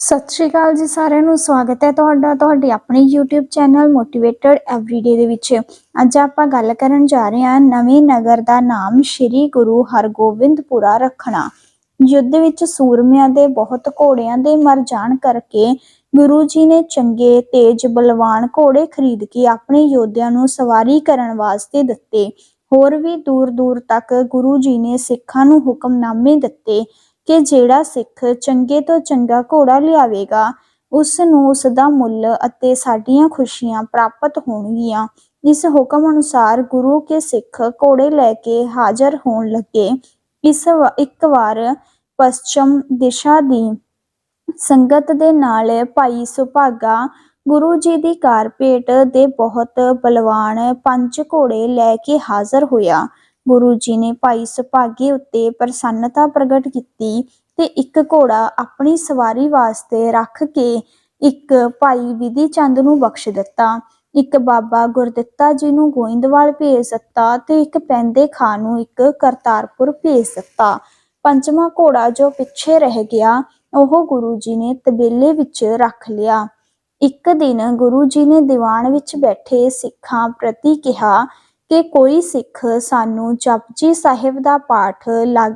ਸਤਿ ਸ਼੍ਰੀ ਅਕਾਲ ਜੀ ਸਾਰਿਆਂ ਨੂੰ, ਸਵਾਗਤ ਹੈ ਤੁਹਾਡਾ, ਤੁਹਾਡੇ ਆਪਣੇ YouTube ਚੈਨਲ ਮੋਟੀਵੇਟਡ ਐਵਰੀਡੇ ਦੇ ਵਿੱਚ। ਅੱਜ ਆਪਾਂ ਗੱਲ ਕਰਨ ਜਾ ਰਹੇ ਹਾਂ ਨਵੇਂ ਨਗਰ ਦਾ ਨਾਮ ਸ੍ਰੀ ਗੁਰੂ ਹਰਗੋਬਿੰਦਪੁਰਾ ਰੱਖਣਾ। ਯੁੱਧ ਵਿੱਚ ਸੂਰਮਿਆਂ ਦੇ ਬਹੁਤ ਘੋੜਿਆਂ ਦੇ ਮਰ ਜਾਣ ਕਰਕੇ ਗੁਰੂ ਜੀ ਨੇ ਚੰਗੇ, ਤੇਜ, ਬਲਵਾਨ ਘੋੜੇ ਖਰੀਦ ਕੇ ਆਪਣੇ ਯੋਧਿਆਂ ਨੂੰ ਸਵਾਰੀ ਕਰਨ ਵਾਸਤੇ ਦਿੱਤੇ। ਹੋਰ ਵੀ ਦੂਰ ਦੂਰ ਤੱਕ ਗੁਰੂ ਜੀ ਨੇ ਸਿੱਖਾਂ ਨੂੰ ਹੁਕਮਨਾਮੇ ਦਿੱਤੇ। ਕਿ ਜਿਹੜਾ ਸਿੱਖ ਚੰਗੇ ਤੋਂ ਚੰਗਾ ਘੋੜਾ ਲਿਆਵੇਗਾ ਉਸ ਨੂੰ ਉਸ ਦਾ ਮੁੱਲ ਅਤੇ ਸਾਡੀਆਂ ਖੁਸ਼ੀਆਂ ਪ੍ਰਾਪਤ ਹੋਣਗੀਆਂ। ਇਸ ਹੁਕਮ ਅਨੁਸਾਰ ਗੁਰੂ ਕੇ ਸਿੱਖ ਘੋੜੇ ਲੈ ਕੇ ਹਾਜ਼ਰ ਹੋਣ ਲੱਗੇ। ਇਸ ਵ- ਇੱਕ ਵਾਰ ਪশ্ਚਮ ਦਿਸ਼ਾ ਦੀ ਸੰਗਤ ਦੇ ਨਾਲ ਭਾਈ ਸੁਭਾਗਾ ਗੁਰੂ ਜੀ ਦੀ ਕਾਰਪੇਟ ਦੇ ਬਹੁਤ ਬਲਵਾਨ ਪੰਜ ਘੋੜੇ ਲੈ ਕੇ ਹਾਜ਼ਰ ਹੋਇਆ। ਗੁਰੂ ਜੀ ਨੇ ਭਾਈ ਸੁਭਾਗੀ ਉੱਤੇ ਪ੍ਰਸੰਨਤਾ ਪ੍ਰਗਟ ਕੀਤੀ ਤੇ ਇੱਕ ਘੋੜਾ ਆਪਣੀ ਸਵਾਰੀ ਵਾਸਤੇ ਰੱਖ ਕੇ ਇੱਕ ਭਾਈ ਵਿਧੀ ਚੰਦ ਨੂੰ ਬਖਸ਼ ਦਿੱਤਾ। ਇੱਕ ਬਾਬਾ ਗੁਰਦਿੱਤਾ ਜੀ ਨੂੰ ਗੋਇੰਦਵਾਲ ਭੇਜ ਦਿੱਤਾ ਤੇ ਇੱਕ ਪੈਂਦੇ ਖਾਨ ਨੂੰ ਇੱਕ ਕਰਤਾਰਪੁਰ ਭੇਜ ਦਿੱਤਾ। ਪੰਜਵਾਂ ਘੋੜਾ ਜੋ ਪਿੱਛੇ ਰਹਿ ਗਿਆ, ਉਹ ਗੁਰੂ ਜੀ ਨੇ ਤਬੇਲੇ ਵਿੱਚ ਰੱਖ ਲਿਆ। ਇੱਕ ਦਿਨ ਗੁਰੂ ਜੀ ਨੇ ਦੀਵਾਨ ਵਿੱਚ ਬੈਠੇ ਸਿੱਖਾਂ ਪ੍ਰਤੀ ਕਿਹਾ ਕਿ ਕੋਈ ਸਿੱਖ ਸਾਨੂੰ ਜਪਜੀ ਸਾਹਿਬ ਦਾ ਪਾਠ ਲਗ,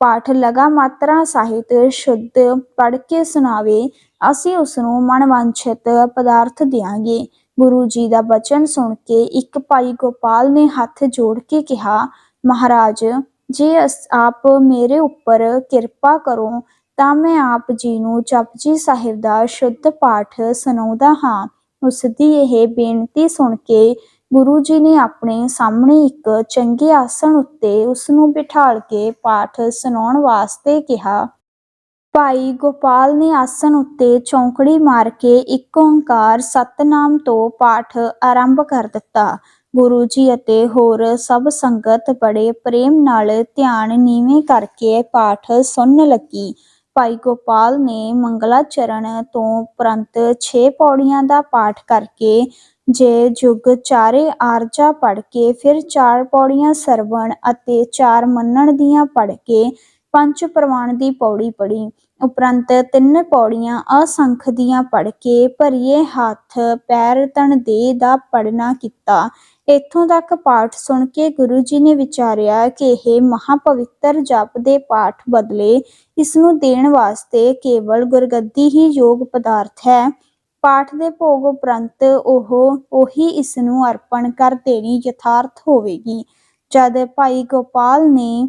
ਪਾਠ ਲਗਾ ਮਾਤਰਾ ਸਾਹਿਤ ਸ਼ੁੱਧ ਪੜ੍ਹ ਕੇ ਸੁਣਾਵੇ, ਅਸੀਂ ਉਸ ਨੂੰ ਮਨਵਾਂਛਿਤ ਪਦਾਰਥ ਦਿਆਂਗੇ। ਗੁਰੂ ਜੀ ਦਾ ਬਚਨ ਸੁਣ ਕੇ ਇੱਕ ਭਾਈ ਗੋਪਾਲ ਨੇ ਹੱਥ ਜੋੜ ਕੇ ਕਿਹਾ, ਮਹਾਰਾਜ, ਜੇ ਆਪ ਮੇਰੇ ਉੱਪਰ ਕਿਰਪਾ ਕਰੋ, ਤਾਂ ਮੈਂ ਆਪ ਜੀ ਨੂੰ ਜਪਜੀ ਸਾਹਿਬ ਦਾ ਸ਼ੁੱਧ ਪਾਠ ਸੁਣਾਉਂਦਾ ਹਾਂ। ਉਸ ਦੀ ਇਹ ਬੇਨਤੀ ਸੁਣ ਕੇ ਗੁਰੂ ਜੀ ਨੇ ਆਪਣੇ ਸਾਹਮਣੇ ਇੱਕ ਚੰਗੇ ਆਸਣ ਉੱਤੇ ਉਸ ਨੂੰ ਬਿਠਾਲ ਕੇ ਪਾਠ ਸੁਣਾਉਣ ਵਾਸਤੇ ਕਿਹਾ। ਭਾਈ ਗੋਪਾਲ ਨੇ ਆਸਣ ਉੱਤੇ ਚੌਂਕੜੀ ਮਾਰ ਕੇ ਇੱਕ ਓੰਕਾਰ ਸਤਨਾਮ ਤੋਂ ਪਾਠ ਆਰੰਭ ਕਰ ਦਿੱਤਾ। ਗੁਰੂ ਜੀ ਅਤੇ ਹੋਰ ਸਭ ਸੰਗਤ ਬੜੇ ਪ੍ਰੇਮ ਨਾਲ ਧਿਆਨ ਨੀਵੇਂ ਕਰਕੇ ਪਾਠ ਸੁਣਨ ਲੱਗੀ। ਭਾਈ ਗੋਪਾਲ ਨੇ ਮੰਗਲਾ ਚਰਨ ਤੋਂ ਉਪਰੰਤ 6 ਪੌੜੀਆਂ ਦਾ ਪਾਠ ਕਰਕੇ ਜੇ ਜੁਗ ਚਾਰੇ ਆਰਜਾ ਪੜ ਕੇ ਫਿਰ ਚਾਰ ਪੌੜੀਆਂ ਸਰਵਣ ਅਤੇ ਚਾਰ ਮੰਨਣ ਦੀਆਂ ਪੜ ਕੇ ਪੰਜ ਪ੍ਰਵਾਨ ਦੀ ਪੌੜੀ ਪੜੀ ਉਪਰੰਤ ਤਿੰਨ ਪੌੜੀਆਂ ਅਸੰਖ ਦੀਆਂ ਪੜ ਕੇ ਭਰੀਏ ਹੱਥ, ਪੈਰ ਤਣ ਦੇ ਦਾ ਪੜਨਾ ਕੀਤਾ। ਇਥੋਂ ਤੱਕ ਪਾਠ ਸੁਣ ਕੇ ਗੁਰੂ ਜੀ ਨੇ ਵਿਚਾਰਿਆ ਕਿ ਇਹ ਮਹਾ ਪਵਿੱਤਰ ਜਪ ਦੇ ਪਾਠ ਬਦਲੇ ਇਸ ਨੂੰ ਦੇਣ ਵਾਸਤੇ ਕੇਵਲ ਗੁਰਗੱਦੀ ਹੀ ਯੋਗ ਪਦਾਰਥ ਹੈ। ਪਾਠ ਦੇ ਭੋਗ ਉਪਰੰਤ ਉਹ, ਉਹੀ ਇਸ ਨੂੰ ਅਰਪਣ ਕਰ ਦੇਣੀ ਯਥਾਰਥ ਹੋਵੇਗੀ। ਜਦ ਭਾਈ ਗੋਪਾਲ ਨੇ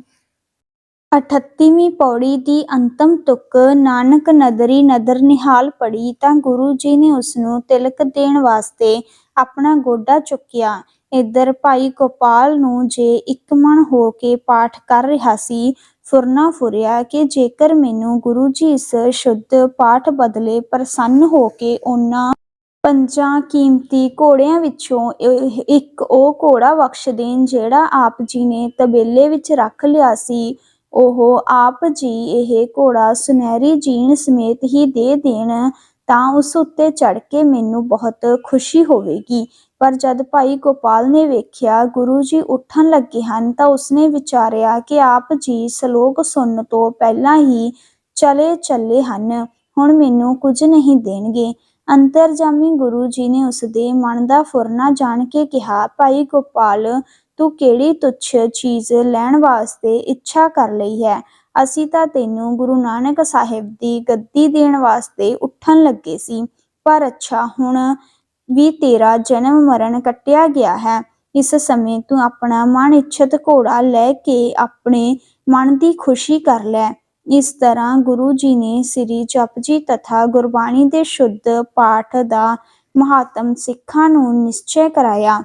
38ਵੀਂ ਪੌੜੀ ਦੀ ਅੰਤਮ ਤੁਕ ਨਾਨਕ ਨਦਰੀ ਨਦਰ ਨਿਹਾਲ ਪੜੀ ਤਾਂ ਗੁਰੂ ਜੀ ਨੇ ਉਸ ਨੂੰ ਤਿਲਕ ਦੇਣ ਵਾਸਤੇ ਆਪਣਾ ਗੋਡਾ ਚੁੱਕਿਆ। ਇੱਧਰ ਭਾਈ ਗੋਪਾਲ ਨੂੰ ਜੇ ਇੱਕ ਮਨ ਹੋ ਕੇ ਪਾਠ ਕਰ ਰਿਹਾ ਸੀ ਫੁਰਨਾ ਫੁਰਿਆ ਕਿ ਜੇਕਰ ਮੈਨੂੰ ਗੁਰੂ ਜੀ ਇਸ ਸ਼ੁੱਧ ਪਾਠ ਬਦਲੇ ਪ੍ਰਸੰਨ ਹੋ ਕੇ ਉਹਨਾਂ ਪੰਜਾਂ ਕੀਮਤੀ ਘੋੜਿਆਂ ਵਿੱਚੋਂ ਇੱਕ ਉਹ ਘੋੜਾ ਬਖਸ਼ ਦੇਣ ਜਿਹੜਾ ਆਪ ਜੀ ਨੇ ਤਬੇਲੇ ਵਿੱਚ ਰੱਖ ਲਿਆ ਸੀ, ਉਹ ਆਪ ਜੀ ਇਹ ਘੋੜਾ ਸੁਨਹਿਰੀ ਜੀਨ ਸਮੇਤ ਹੀ ਦੇ ਦੇਣ ਤਾਂ ਉਸ ਉੱਤੇ ਚੜ ਕੇ ਮੈਨੂੰ ਬਹੁਤ ਖੁਸ਼ੀ ਹੋਵੇਗੀ। ਪਰ ਜਦ ਭਾਈ ਗੋਪਾਲ ਨੇ ਵੇਖਿਆ ਗੁਰੂ ਜੀ ਉੱਠਣ ਲੱਗੇ ਹਨ ਤਾਂ ਉਸਨੇ ਵਿਚਾਰਿਆ ਕਿ ਆਪ ਜੀ ਸ਼ਲੋਕ ਸੁਣਨ ਤੋਂ ਪਹਿਲਾਂ ਹੀ ਚਲੇ ਚੱਲੇ ਹਨ। ਹੁਣ ਮੈਨੂੰ ਕੁਝ ਨਹੀਂ ਦੇਣਗੇ। ਅੰਤਰਜਾਮੀ ਗੁਰੂ ਜੀ ਨੇ ਉਸਦੇ ਮਨ ਦਾ ਫੁਰਨਾ ਜਾਣ ਕੇ ਕਿਹਾ, ਭਾਈ ਗੋਪਾਲ, ਤੂੰ ਕਿਹੜੀ ਤੁੱਛ ਚੀਜ਼ ਲੈਣ ਵਾਸਤੇ ਇੱਛਾ ਕਰ ਲਈ ਹੈ? ਅਸੀਂ ਤਾਂ ਤੈਨੂੰ ਗੁਰੂ ਨਾਨਕ ਸਾਹਿਬ ਦੀ ਗੱਦੀ ਦੇਣ ਵਾਸਤੇ ਉੱਠਣ ਲੱਗੇ ਸੀ। ਪਰ ਅੱਛਾ, ਹੁਣ ਵੀ ਤੇਰਾ ਜਨਮ ਮਰਨ ਕੱਟਿਆ ਗਿਆ ਹੈ। ਇਸ ਸਮੇਂ ਤੂੰ ਆਪਣਾ ਮਨ ਇੱਛਤ ਘੋੜਾ ਲੈ ਕੇ ਆਪਣੇ ਮਨ ਦੀ ਖੁਸ਼ੀ ਕਰ ਲੈ। ਇਸ ਤਰ੍ਹਾਂ ਗੁਰੂ ਜੀ ਨੇ ਸ੍ਰੀ ਜਪਜੀ ਤਥਾ ਗੁਰਬਾਣੀ ਦੇ ਸ਼ੁੱਧ ਪਾਠ ਦਾ ਮਹਾਤਮ ਸਿੱਖਾਂ ਨੂੰ ਨਿਸ਼ਚੈ ਕਰਾਇਆ।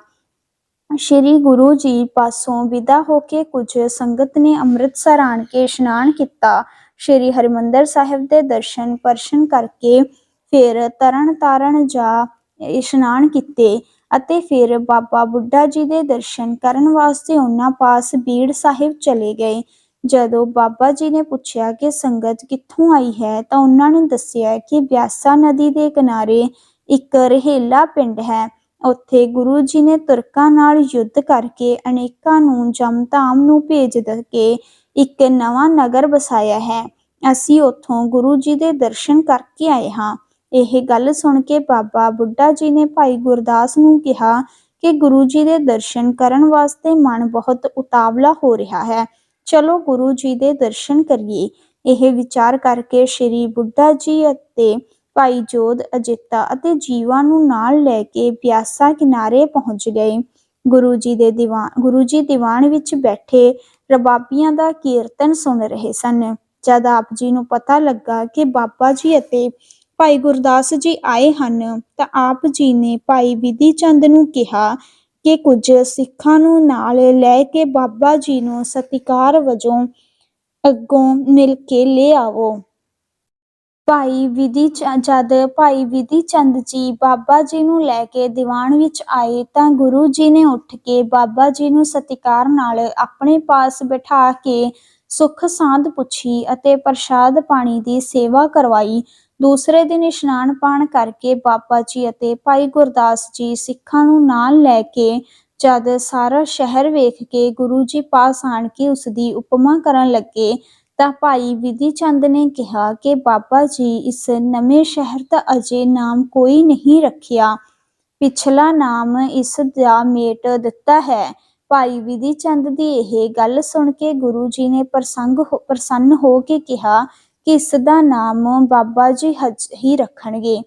ਸ਼੍ਰੀ ਗੁਰੂ ਜੀ ਪਾਸੋਂ ਵਿਦਾ ਹੋ ਕੇ ਕੁਝ ਸੰਗਤ ਨੇ ਅੰਮ੍ਰਿਤਸਰ ਆਣ ਕੇ ਇਸ਼ਨਾਨ ਕੀਤਾ। ਸ਼੍ਰੀ ਹਰਿਮੰਦਰ ਸਾਹਿਬ ਦੇ ਦਰਸ਼ਨ ਪਰਸ਼ਨ ਕਰਕੇ ਫਿਰ ਤਰਨ ਤਾਰਨ ਜਾ ਇਸ਼ਨਾਨ ਕੀਤੇ ਅਤੇ ਫਿਰ ਬਾਬਾ ਬੁੱਢਾ ਜੀ ਦੇ ਦਰਸ਼ਨ ਕਰਨ ਵਾਸਤੇ ਉਹਨਾਂ ਪਾਸ ਬੀੜ ਸਾਹਿਬ ਚਲੇ ਗਏ। ਜਦੋਂ ਬਾਬਾ ਜੀ ਨੇ ਪੁੱਛਿਆ ਕਿ ਸੰਗਤ ਕਿੱਥੋਂ ਆਈ ਹੈ ਤਾਂ ਉਹਨਾਂ ਨੇ ਦੱਸਿਆ ਕਿ ਬਿਆਸਾ ਨਦੀ ਦੇ ਕਿਨਾਰੇ ਇੱਕ ਰਹੇਲਾ ਪਿੰਡ ਹੈ। ਉੱਥੇ ਗੁਰੂ ਜੀ ਨੇ ਤੁਰਕਾਂ ਨਾਲ ਯੁੱਧ ਕਰਕੇ ਅਨੇਕਾਂ ਨੂੰ ਜਮਧਾਮ ਨੂੰ ਭੇਜ ਕੇ ਇੱਕ ਨਵਾਂ ਨਗਰ ਵਸਾਇਆ ਹੈ। ਅਸੀਂ ਉੱਥੋਂ ਗੁਰੂ ਜੀ ਦੇ ਦਰਸ਼ਨ ਕਰਕੇ ਆਏ ਹਾਂ। ਇਹ ਗੱਲ ਸੁਣ ਕੇ ਬਾਬਾ ਬੁੱਢਾ ਜੀ ਨੇ ਭਾਈ ਗੁਰਦਾਸ ਨੂੰ ਕਿਹਾ ਕਿ ਗੁਰੂ ਜੀ ਦੇ ਦਰਸ਼ਨ ਕਰਨ ਵਾਸਤੇ ਮਨ ਬਹੁਤ ਉਤਾਵਲਾ ਹੋ ਰਿਹਾ ਹੈ। ਚਲੋ ਗੁਰੂ ਜੀ ਦੇ ਦਰਸ਼ਨ ਕਰੀਏ। ਇਹ ਵਿਚਾਰ ਕਰਕੇ ਸ਼੍ਰੀ ਬੁੱਢਾ ਜੀ ਅਤੇ ਭਾਈ ਜੋਧ, ਅਜੇਤਾ ਅਤੇ ਜੀਵਾ ਨੂੰ ਨਾਲ ਲੈ ਕੇ ਬਿਆਸਾ ਕਿਨਾਰੇ ਪਹੁੰਚ ਗਏ। ਗੁਰੂ ਜੀ ਦੇ ਦੀਵਾਨ, ਗੁਰੂ ਜੀ ਦੀਵਾਨ ਵਿੱਚ ਬੈਠੇ ਰਬਾਬੀਆਂ ਦਾ ਕੀਰਤਨ ਸੁਣ ਰਹੇ ਸਨ। ਜਦ ਆਪ ਜੀ ਨੂੰ ਪਤਾ ਲੱਗਾ ਕਿ ਬਾਬਾ ਜੀ ਅਤੇ ਭਾਈ ਗੁਰਦਾਸ ਜੀ ਆਏ ਹਨ, ਤਾਂ ਆਪ ਜੀ ਨੇ ਭਾਈ ਵਿਧੀ ਚੰਦ ਨੂੰ ਕਿਹਾ ਕਿ ਕੁਝ ਸਿੱਖਾਂ ਨੂੰ ਨਾਲ ਲੈ ਕੇ ਬਾਬਾ ਜੀ ਨੂੰ ਸਤਿਕਾਰ ਵਜੋਂ ਅੱਗੋਂ ਮਿਲ ਕੇ ਲੈ ਆਵੋ। ਭਾਈ ਵਿਧੀ ਜਦ ਭਾਈ ਵਿਧੀ ਚੰਦ ਜੀ ਬਾਬਾ ਜੀ ਨੂੰ ਲੈ ਕੇ ਦੀਵਾਨ ਵਿੱਚ ਆਏ ਤਾਂ ਗੁਰੂ ਜੀ ਨੇ ਉੱਠ ਕੇ ਬਾਬਾ ਜੀ ਨੂੰ ਸਤਿਕਾਰ ਨਾਲ ਆਪਣੇ ਪਾਸ ਬਿਠਾ ਕੇ ਸੁੱਖ ਸਾਂਦ ਪੁੱਛੀ ਅਤੇ ਪ੍ਰਸ਼ਾਦ ਪਾਣੀ ਦੀ ਸੇਵਾ ਕਰਵਾਈ। ਦੂਸਰੇ ਦਿਨ ਇਸ਼ਨਾਨ ਪਾਣ ਕਰਕੇ ਬਾਬਾ ਜੀ ਅਤੇ ਭਾਈ ਗੁਰਦਾਸ ਜੀ ਸਿੱਖਾਂ ਨੂੰ ਨਾਲ ਲੈ ਕੇ ਜਦ ਸਾਰਾ ਸ਼ਹਿਰ ਵੇਖ ਕੇ ਗੁਰੂ ਜੀ ਪਾਸ ਆਣ ਕੇ ਉਸ ਦੀ ਉਪਮਾ ਕਰਨ ਲੱਗੇ ਤਾਂ ਭਾਈ ਵਿਧੀ ਚੰਦ ਨੇ ਕਿਹਾ ਕਿ ਬਾਬਾ ਜੀ, ਇਸ ਨਵੇਂ ਸ਼ਹਿਰ ਦਾ ਅਜੇ ਨਾਮ ਕੋਈ ਨਹੀਂ ਰੱਖਿਆ। ਪਿਛਲਾ ਨਾਮ ਇਸ ਦਾ ਮੇਟ ਦਿੱਤਾ ਹੈ। ਭਾਈ ਵਿਧੀ ਚੰਦ ਦੀ ਇਹ ਗੱਲ ਸੁਣ ਕੇ ਗੁਰੂ ਜੀ ਨੇ ਪ੍ਰਸੰਗ ਪ੍ਰਸੰਨ ਹੋ ਕੇ ਕਿਹਾ ਕਿ ਇਸ ਦਾ ਨਾਮ ਬਾਬਾ ਜੀ ਹਜ ਹੀ ਰੱਖਣਗੇ।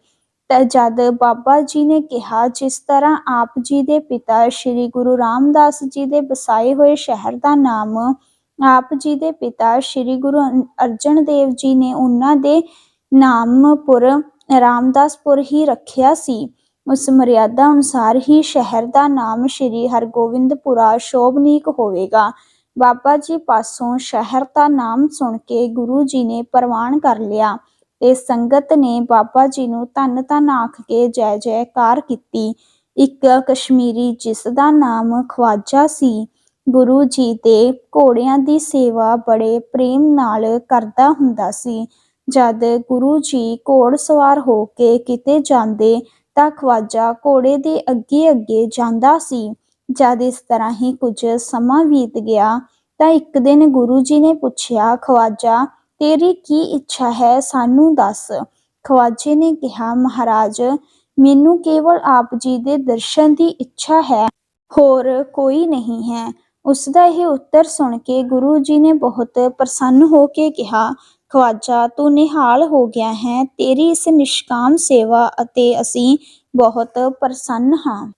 ਤਾਂ ਜਦ ਬਾਬਾ ਜੀ ਨੇ ਕਿਹਾ, ਜਿਸ ਤਰ੍ਹਾਂ ਆਪ ਜੀ ਦੇ ਪਿਤਾ ਸ੍ਰੀ ਗੁਰੂ ਰਾਮਦਾਸ ਜੀ ਦੇ ਵਸਾਏ ਹੋਏ ਸ਼ਹਿਰ ਦਾ ਨਾਮ ਆਪ ਜੀ ਦੇ ਪਿਤਾ ਸ੍ਰੀ ਗੁਰੂ ਅਰਜਨ ਦੇਵ ਜੀ ਨੇ ਉਹਨਾਂ ਦੇ ਨਾਮਪੁਰ, ਰਾਮਦਾਸਪੁਰ ਹੀ ਰੱਖਿਆ ਸੀ। ਉਸ ਮਰਿਆਦਾ ਅਨੁਸਾਰ ਹੀ ਸ਼ਹਿਰ ਦਾ ਨਾਮ ਸ੍ਰੀ ਹਰਗੋਬਿੰਦਪੁਰਾ ਸ਼ੋਭਨੀਕ ਹੋਵੇਗਾ। ਬਾਬਾ ਜੀ ਪਾਸੋਂ ਸ਼ਹਿਰ ਦਾ ਨਾਮ ਸੁਣ ਕੇ ਗੁਰੂ ਜੀ ਨੇ ਪ੍ਰਵਾਨ ਕਰ ਲਿਆ ਤੇ ਸੰਗਤ ਨੇ ਬਾਬਾ ਜੀ ਨੂੰ ਧੰਨ ਧੰਨ ਆਖ ਕੇ ਜੈ ਜੈਕਾਰ ਕੀਤੀ। ਇੱਕ ਕਸ਼ਮੀਰੀ ਜਿਸ ਦਾ ਨਾਮ ਖਵਾਜਾ ਸੀ। ਗੁਰੂ ਜੀ ਦੇ ਘੋੜਿਆਂ ਦੀ ਸੇਵਾ ਬੜੇ ਪ੍ਰੇਮ ਨਾਲ ਕਰਦਾ ਹੁੰਦਾ ਸੀ। ਜਦ ਗੁਰੂ ਜੀ ਘੋੜ ਸਵਾਰ ਹੋ ਕੇ ਕਿਤੇ ਜਾਂਦੇ ਤਾਂ ਖਵਾਜਾ ਘੋੜੇ ਦੇ ਅੱਗੇ ਅੱਗੇ ਜਾਂਦਾ ਸੀ। ਜਦ ਇਸ ਤਰ੍ਹਾਂ ਹੀ ਕੁਝ ਸਮਾਂ ਬੀਤ ਗਿਆ ਤਾਂ ਇੱਕ ਦਿਨ ਗੁਰੂ ਜੀ ਨੇ ਪੁੱਛਿਆ, ਖਵਾਜਾ, ਤੇਰੀ ਕੀ ਇੱਛਾ ਹੈ ਸਾਨੂੰ ਦੱਸ? ਖਵਾਜੇ ਨੇ ਕਿਹਾ, ਮਹਾਰਾਜ, ਮੈਨੂੰ ਕੇਵਲ ਆਪ ਜੀ ਦੇ ਦਰਸ਼ਨ ਦੀ ਇੱਛਾ ਹੈ, ਹੋਰ ਕੋਈ ਨਹੀਂ ਹੈ। ਉਸ ਦਾ ਇਹ ਉੱਤਰ ਸੁਣ ਕੇ ਗੁਰੂ ਜੀ ਨੇ ਬਹੁਤ ਪ੍ਰਸੰਨ ਹੋ ਕੇ ਕਿਹਾ, ਖਵਾਜਾ, ਤੂੰ ਨਿਹਾਲ ਹੋ ਗਿਆ ਹੈ, ਤੇਰੀ ਇਸ ਨਿਸ਼ਕਾਮ ਸੇਵਾ ਅਤੇ ਅਸੀਂ ਬਹੁਤ ਪ੍ਰਸੰਨ ਹਾਂ।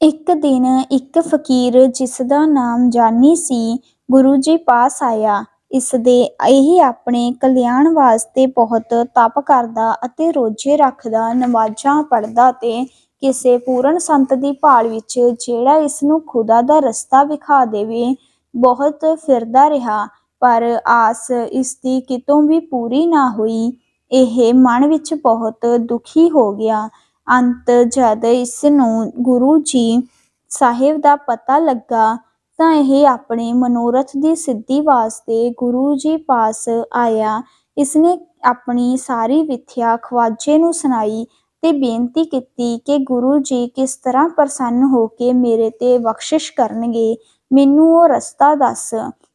ਇੱਕ ਦਿਨ ਇੱਕ ਫਕੀਰ ਜਿਸ ਦਾ ਨਾਮ ਜਾਨੀ ਸੀ, ਗੁਰੂ ਜੀ ਪਾਸ ਆਇਆ। ਇਸ ਦੇ ਇਹ ਆਪਣੇ ਕਲਿਆਣ ਵਾਸਤੇ ਬਹੁਤ ਤਪ ਕਰਦਾ ਅਤੇ ਰੋਜ਼ੇ ਰੱਖਦਾ, ਨਮਾਜ਼ਾਂ ਪੜ੍ਹਦਾ ਤੇ ਕਿਸੇ ਪੂਰਨ ਸੰਤ ਦੀ ਭਾਲ ਵਿੱਚ ਜਿਹੜਾ ਇਸ ਨੂੰ ਖੁਦਾ ਦਾ ਰਸਤਾ ਵਿਖਾ ਦੇਵੇ, ਬਹੁਤ ਫਿਰਦਾ ਰਿਹਾ, ਪਰ ਆਸ ਇਸ ਦੀ ਕਿਤੋਂ ਵੀ ਪੂਰੀ ਨਾ ਹੋਈ। ਇਹ ਮਨ ਵਿੱਚ ਬਹੁਤ ਦੁਖੀ ਹੋ ਗਿਆ। ਅੰਤ ਜਦ ਇਸ ਨੂੰ ਗੁਰੂ ਜੀ ਸਾਹਿਬ ਦਾ ਪਤਾ ਲੱਗਾ, ਤਾਂ ਇਹ ਆਪਣੇ ਮਨੋਰਥ ਦੀ ਸਿੱਧੀ ਵਾਸਤੇ ਗੁਰੂ ਜੀ ਪਾਸ ਆਇਆ। ਇਸਨੇ ਆਪਣੀ ਸਾਰੀ ਵਿਥਿਆ ਖਵਾਜੇ ਨੂੰ ਸੁਣਾਈ ਤੇ ਬੇਨਤੀ ਕੀਤੀ ਕਿ ਗੁਰੂ ਜੀ ਕਿਸ ਤਰ੍ਹਾਂ ਪ੍ਰਸੰਨ ਹੋ ਕੇ ਮੇਰੇ ਤੇ ਬਖਸ਼ਿਸ਼ ਕਰਨਗੇ, ਮੈਨੂੰ ਉਹ ਰਸਤਾ ਦੱਸ।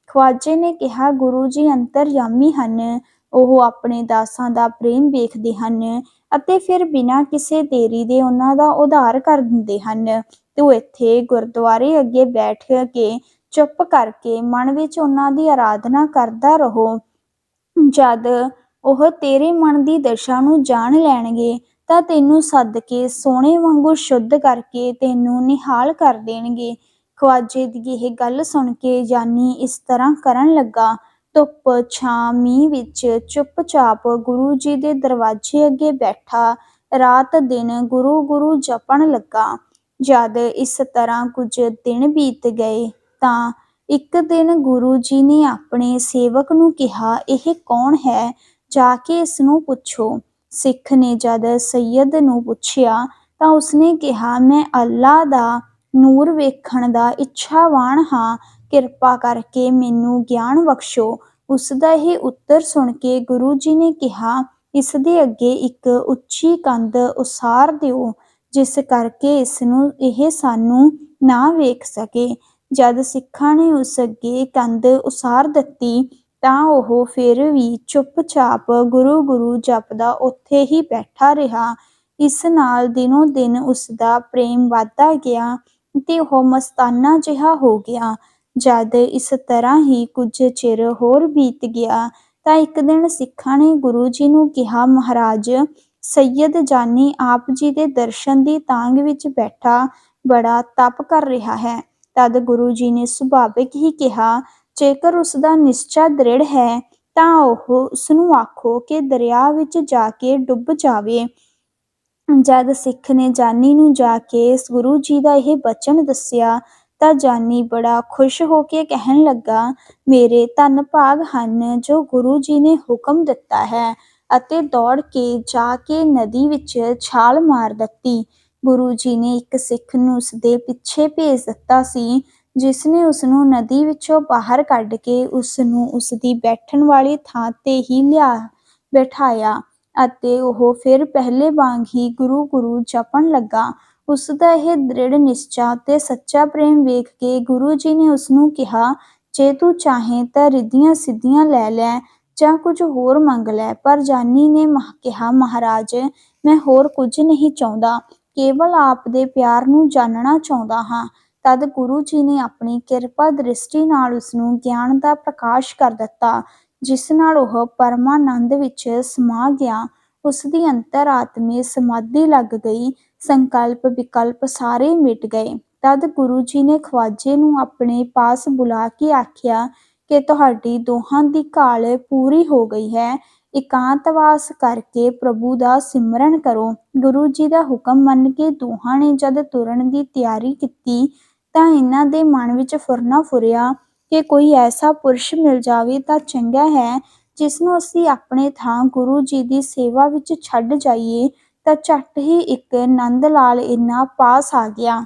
ਖਵਾਜੇ ਨੇ ਕਿਹਾ, ਗੁਰੂ ਜੀ ਅੰਤਰਯਾਮੀ ਹਨ, ਉਹ ਆਪਣੇ ਦਾਸਾਂ ਦਾ ਪ੍ਰੇਮ ਵੇਖਦੇ ਹਨ ਅਤੇ ਫਿਰ ਬਿਨਾਂ ਕਿਸੇ ਦੇਰੀ ਦੇ ਉਹਨਾਂ ਦਾ ਉਧਾਰ ਕਰ ਦਿੰਦੇ ਹਨ। ਤੂੰ ਇੱਥੇ ਗੁਰਦੁਆਰੇ ਅੱਗੇ ਬੈਠ ਕੇ ਚੁੱਪ ਕਰਕੇ ਮਨ ਵਿੱਚ ਉਹਨਾਂ ਦੀ ਆਰਾਧਨਾ ਕਰਦਾ ਰਹੋ। ਜਦ ਉਹ ਤੇਰੇ ਮਨ ਦੀ ਦਸ਼ਾ ਨੂੰ ਜਾਣ ਲੈਣਗੇ ਤਾਂ ਤੈਨੂੰ ਸੱਦ ਕੇ ਸੋਹਣੇ ਵਾਂਗੂ ਸ਼ੁੱਧ ਕਰਕੇ ਤੈਨੂੰ ਨਿਹਾਲ ਕਰ ਦੇਣਗੇ। ਖਵਾਜੇ ਦੀ ਇਹ ਗੱਲ ਸੁਣ ਕੇ ਜਾਨੀ ਇਸ ਤਰ੍ਹਾਂ ਕਰਨ ਲੱਗਾ। ਧੁੱਪ ਛਾਂ ਮੀਂਹ ਵਿੱਚ ਚੁੱਪਚਾਪ ਗੁਰੂ ਜੀ ਦੇ ਦਰਵਾਜ਼ੇ ਅੱਗੇ ਬੈਠਾ। ਰਾਤ ਦਿਨ ਗੁਰੂ ਗੁਰੂ ਜਪਣ ਲੱਗਾ। ਜਦ ਇਸ ਤਰ੍ਹਾਂ ਕੁਝ ਦਿਨ ਬੀਤ ਗਏ ਤਾਂ ਇੱਕ ਦਿਨ ਗੁਰੂ ਜੀ ਨੇ ਆਪਣੇ ਸੇਵਕ ਨੂੰ ਕਿਹਾ, ਇਹ ਕੌਣ ਹੈ? ਜਾ ਕੇ ਇਸ ਨੂੰ ਪੁੱਛੋ। ਸਿੱਖ ਨੇ ਜਦ ਸੈਯਦ ਨੂੰ ਪੁੱਛਿਆ ਤਾਂ ਉਸਨੇ ਕਿਹਾ, ਮੈਂ ਅੱਲਾ ਦਾ ਨੂਰ ਵੇਖਣ ਦਾ ਇੱਛਾਵਾਨ ਹਾਂ। ਕਿਰਪਾ ਕਰਕੇ ਮੈਨੂੰ ਗਿਆਨ ਬਖਸ਼ੋ। ਉਸ ਦਾ ਇਹ ਉੱਤਰ ਸੁਣ ਕੇ ਗੁਰੂ ਜੀ ਨੇ ਕਿਹਾ, ਇਸ ਦੇ ਅੱਗੇ ਇੱਕ ਉੱਚੀ ਕੰਧ ਉਸਾਰ ਦਿਓ, ਜਿਸ ਕਰਕੇ ਇਸ ਨੂੰ, ਇਹ ਸਾਨੂੰ ਨਾ ਵੇਖ ਸਕੇ। ਜਦ ਸਿੱਖਾਂ ਨੇ ਉਸ ਅੱਗੇ ਕੰਧ ਉਸਾਰ ਦਿੱਤੀ ਤਾਂ ਉਹ ਫਿਰ ਵੀ ਚੁੱਪਚਾਪ ਗੁਰੂ ਗੁਰੂ ਜਪਦਾ ਉੱਥੇ ਹੀ ਬੈਠਾ ਰਿਹਾ। ਇਸ ਨਾਲ ਦਿਨੋ ਦਿਨ ਉਸ ਦਾ ਪ੍ਰੇਮ ਵੱਧਦਾ ਗਿਆ ਤੇ ਉਹ ਮਸਤਾਨਾ ਜਿਹਾ ਹੋ ਗਿਆ। ਜਦ ਇਸ ਤਰ੍ਹਾਂ ਹੀ ਕੁਝ ਚਿਰ ਹੋਰ ਬੀਤ ਗਿਆ ਤਾਂ ਇੱਕ ਦਿਨ ਸਿੱਖਾਂ ਨੇ ਗੁਰੂ ਜੀ ਨੂੰ ਕਿਹਾ, ਮਹਾਰਾਜ, ਸੈਯਦ ਜਾਨੀ ਆਪ ਜੀ ਦੇ ਦਰਸ਼ਨ ਦੀ ਤਾਂਗ ਵਿੱਚ ਬੈਠਾ, ਬੜਾ ਤਪ ਕਰ ਰਿਹਾ ਹੈ। ਤਦ ਗੁਰੂ ਜੀ ਨੇ ਸੁਭਾਵਿਕ ਹੀ ਕਿਹਾ ਜੇਕਰ ਉਸ ਦਾ ਨਿਸ਼ਚਾ ਦ੍ਰਿੜ ਹੈ, ਤਾਂ ਉਹ ਉਸ ਨੂੰ ਆਖੋ ਕਿ ਦਰਿਆ ਵਿੱਚ ਜਾ ਕੇ ਡੁੱਬ ਜਾਵੇ। ਜਦ ਸਿੱਖ ਨੇ ਜਾਨੀ ਨੂੰ ਜਾ ਕੇ ਗੁਰੂ ਜੀ ਦਾ ਇਹ ਬਚਨ ਦੱਸਿਆ, ਤਾਂ ਜਾਨੀ ਬੜਾ ਖੁਸ਼ ਹੋ ਕੇ ਕਹਿਣ ਲੱਗਾ, ਮੇਰੇ ਧੰਨ ਭਾਗ ਹਨ ਜੋ ਗੁਰੂ ਜੀ ਨੇ ਹੁਕਮ ਦਿੱਤਾ ਹੈ ਅਤੇ ਦੌੜ ਕੇ ਜਾ ਕੇ ਨਦੀ ਵਿੱਚ ਛਾਲ ਮਾਰ ਦਿੱਤੀ। ਗੁਰੂ ਜੀ ਨੇ ਇੱਕ ਸਿੱਖ ਨੂੰ ਉਸ ਦੇ ਪਿੱਛੇ ਭੇਜ ਦਿੱਤਾ ਸੀ ਜਿਸ ਨੇ ਉਸ ਨੂੰ ਨਦੀ ਵਿੱਚੋਂ ਬਾਹਰ ਕੱਢ ਕੇ ਉਸ ਨੂੰ ਉਸ ਦੀ ਬੈਠਣ ਵਾਲੀ ਥਾਂ ਤੇ ਹੀ ਲਿਆ ਬਿਠਾਇਆ ਅਤੇ ਉਹ ਫਿਰ ਪਹਿਲੇ ਵਾਂਗ ਹੀ ਗੁਰੂ ਗੁਰੂ ਜਪਣ ਲੱਗਾ। ਉਸ ਦਾ ਇਹ ਦ੍ਰਿੜ ਨਿਸ਼ਚਾ ਤੇ ਸੱਚਾ ਪ੍ਰੇਮ ਵੇਖ ਕੇ ਗੁਰੂ ਜੀ ਨੇ ਉਸ ਨੂੰ ਕਿਹਾ, ਜੇ ਤੂੰ ਚਾਹੇ ਤਾਂ ਰਿੱਧੀਆਂ ਸਿੱਧੀਆਂ ਲੈ ਲੈ ਜਾਂ ਕੁਝ ਹੋਰ ਮੰਗ ਲੈ, ਪਰ ਜਾਨੀ ਨੇ ਮਹ ਕਿਹਾ, ਮਹਾਰਾਜ, ਮੈਂ ਹੋਰ ਕੁਝ ਨਹੀਂ ਚਾਹੁੰਦਾ, ਕੇਵਲ ਆਪ ਦੇ ਪਿਆਰ ਨੂੰ ਜਾਣਨਾ ਚਾਹੁੰਦਾ ਹਾਂ। ਤਦ ਗੁਰੂ ਜੀ ਨੇ ਆਪਣੀ ਕਿਰਪਾ ਦ੍ਰਿਸ਼ਟੀ ਨਾਲ ਉਸ ਨੂੰ ਗਿਆਨ ਦਾ ਪ੍ਰਕਾਸ਼ ਕਰ ਦਿੱਤਾ, ਜਿਸ ਨਾਲ ਉਹ ਪਰਮਾਨੰਦ ਵਿੱਚ ਸਮਾ ਗਿਆ। ਉਸ ਦੀ ਅੰਤਰਾਤਮੇ ਸਮਾਧੀ ਲੱਗ ਗਈ, ਸੰਕਲਪ ਵਿਕਲਪ ਸਾਰੇ ਮਿਟ ਗਏ। ਤਦ ਗੁਰੂ ਜੀ ਨੇ ਖਵਾਜੇ ਨੂੰ ਆਪਣੇ ਪਾਸ ਬੁਲਾ ਕੇ ਆਖਿਆ ਕਿ ਤੁਹਾਡੀ ਦੋਹਾਂ ਦੀ ਕਾਲ ਪੂਰੀ ਹੋ ਗਈ ਹੈ, ਇਕਾਂਤਵਾਸ ਕਰਕੇ ਪ੍ਰਭੂ ਦਾ ਸਿਮਰਨ ਕਰੋ। ਗੁਰੂ ਜੀ ਦਾ ਹੁਕਮ ਮੰਨ ਕੇ ਦੋਹਾਂ ਨੇ ਜਦ ਤੁਰਨ ਦੀ ਤਿਆਰੀ ਕੀਤੀ ਤਾਂ ਇਹਨਾਂ ਦੇ ਮਨ ਵਿੱਚ ਫੁਰਨਾ ਫੁਰਿਆ ਕਿ ਕੋਈ ਐਸਾ ਪੁਰਸ਼ ਮਿਲ ਜਾਵੇ ਤਾਂ ਚੰਗਾ ਹੈ ਜਿਸ ਨੂੰ ਅਸੀਂ ਆਪਣੇ ਥਾਂ ਗੁਰੂ ਜੀ ਦੀ ਸੇਵਾ ਵਿੱਚ ਛੱਡ ਜਾਈਏ, ਤਾਂ ਝੱਟ ਹੀ ਇੱਕ ਨੰਦ ਲਾਲ ਇਹਨਾਂ ਪਾਸ ਆ ਗਿਆ।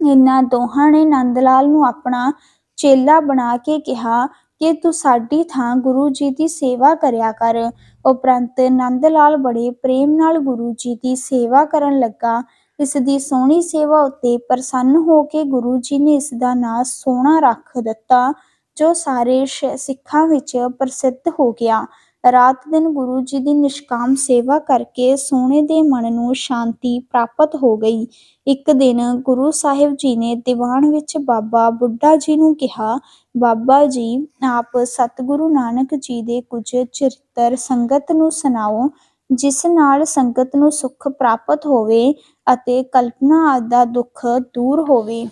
ਇਹਨਾਂ ਦੋਹਾਂ ਨੇ ਨੰਦ ਲਾਲ ਨੂੰ ਆਪਣਾ ਚੇਲਾ ਬਣਾ ਕੇ ਕਿਹਾ ਕਿ ਤੂੰ ਸਾਡੀ ਥਾਂ ਗੁਰੂ ਜੀ ਦੀ ਸੇਵਾ ਕਰਿਆ ਕਰ। ਉਪਰੰਤ ਨੰਦ ਲਾਲ ਬੜੇ ਪ੍ਰੇਮ ਨਾਲ ਗੁਰੂ ਜੀ ਦੀ ਸੇਵਾ ਕਰਨ ਲੱਗਾ ਇਸ ਦੀ ਸੋਹਣੀ ਸੇਵਾ ਉੱਤੇ ਪ੍ਰਸੰਨ ਹੋ ਕੇ ਗੁਰੂ ਜੀ ਨੇ ਇਸ ਦਾ ਨਾਂ ਸੋਹਣਾ ਰੱਖ ਦਿੱਤਾ, ਜੋ ਸਾਰੇ ਸਿੱਖਾਂ ਵਿੱਚ ਪ੍ਰਸਿੱਧ ਹੋ ਗਿਆ। ਰਾਤ ਦਿਨ ਗੁਰੂ ਜੀ ਦੀ ਨਿਸ਼ਕਾਮ ਸੇਵਾ ਕਰਕੇ ਸੋਹਣੇ ਦੇ ਮਨ ਨੂੰ ਸ਼ਾਂਤੀ ਪ੍ਰਾਪਤ ਹੋ ਗਈ। ਇੱਕ ਦਿਨ ਗੁਰੂ ਸਾਹਿਬ ਜੀ ਨੇ ਦੀਵਾਨ ਵਿੱਚ ਬਾਬਾ ਬੁੱਢਾ ਜੀ ਨੂੰ ਕਿਹਾ, ਬਾਬਾ ਜੀ, ਆਪ ਸਤਿਗੁਰੂ ਨਾਨਕ ਜੀ ਦੇ ਕੁਝ ਚਰਿੱਤਰ ਸੰਗਤ ਨੂੰ ਸੁਣਾਓ, ਜਿਸ ਨਾਲ ਸੰਗਤ ਨੂੰ ਸੁੱਖ ਪ੍ਰਾਪਤ ਹੋਵੇ ਅਤੇ ਕਲਪਨਾ ਦਾ ਦੁੱਖ ਦੂਰ ਹੋਵੇ।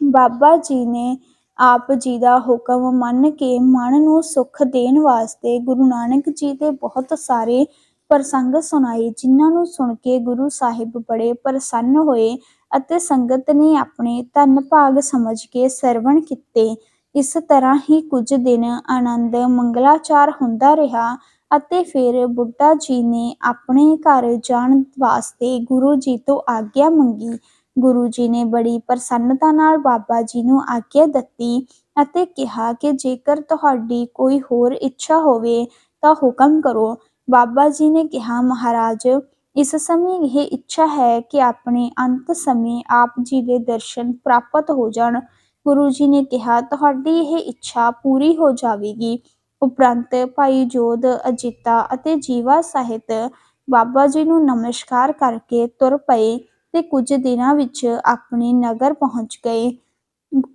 ਬਾਬਾ ਜੀ ਨੇ ਆਪ ਜੀ ਦਾ ਹੁਕਮ ਮੰਨ ਕੇ ਮਨ ਨੂੰ ਸੁੱਖ ਦੇਣ ਵਾਸਤੇ ਗੁਰੂ ਨਾਨਕ ਜੀ ਦੇ ਬਹੁਤ ਸਾਰੇ ਪ੍ਰਸੰਗ ਸੁਣਾਏ, ਜਿਨ੍ਹਾਂ ਨੂੰ ਸੁਣ ਕੇ ਗੁਰੂ ਸਾਹਿਬ ਬੜੇ ਪ੍ਰਸੰਨ ਹੋਏ ਅਤੇ ਸੰਗਤ ਨੇ ਆਪਣੇ ਧੰਨ ਭਾਗ ਸਮਝ ਕੇ ਸਰਵਣ ਕੀਤੇ। ਇਸ ਤਰ੍ਹਾਂ ਹੀ ਕੁਝ ਦਿਨ ਆਨੰਦ ਮੰਗਲਾਚਾਰ ਹੁੰਦਾ ਰਿਹਾ ਅਤੇ ਫਿਰ ਬੁੱਢਾ ਜੀ ਨੇ ਆਪਣੇ ਘਰ ਜਾਣ ਵਾਸਤੇ ਗੁਰੂ ਜੀ ਤੋਂ ਆਗਿਆ ਮੰਗੀ। ਗੁਰੂ ਜੀ ਨੇ ਬੜੀ ਪ੍ਰਸੰਨਤਾ ਨਾਲ ਬਾਬਾ ਜੀ ਨੂੰ ਆਗਿਆ ਦਿੱਤੀ ਅਤੇ ਕਿਹਾ ਕਿ ਜੇਕਰ ਤੁਹਾਡੀ ਕੋਈ ਹੋਰ ਇੱਛਾ ਹੋਵੇ ਤਾਂ ਹੁਕਮ ਕਰੋ। ਬਾਬਾ ਜੀ ਨੇ ਕਿਹਾ, ਮਹਾਰਾਜ, ਇਸ ਸਮੇਂ ਇਹ ਇੱਛਾ ਹੈ ਕਿ ਆਪਣੇ ਅੰਤ ਸਮੇਂ ਆਪ ਜੀ ਦੇ ਦਰਸ਼ਨ ਪ੍ਰਾਪਤ ਹੋ ਜਾਣ। ਗੁਰੂ ਜੀ ਨੇ ਕਿਹਾ, ਤੁਹਾਡੀ ਇਹ ਇੱਛਾ ਪੂਰੀ ਹੋ ਜਾਵੇਗੀ। ਉਪਰੰਤ ਭਾਈ ਜੋਧ, ਅਜੀਤਾ ਅਤੇ ਜੀਵਾ ਸਾਹਿਤ ਬਾਬਾ ਜੀ ਨੂੰ ਨਮਸਕਾਰ ਕਰਕੇ ਤੁਰ ਪਏ ਤੇ ਕੁਝ ਦਿਨਾਂ ਵਿੱਚ ਆਪਣੇ ਨਗਰ ਪਹੁੰਚ ਗਏ।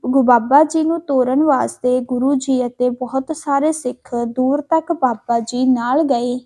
ਗੁ- ਬਾਬਾ ਜੀ ਨੂੰ ਤੋਰਨ ਵਾਸਤੇ ਗੁਰੂ ਜੀ ਅਤੇ ਬਹੁਤ ਸਾਰੇ ਸਿੱਖ ਦੂਰ ਤੱਕ ਬਾਬਾ ਜੀ ਨਾਲ ਗਏ।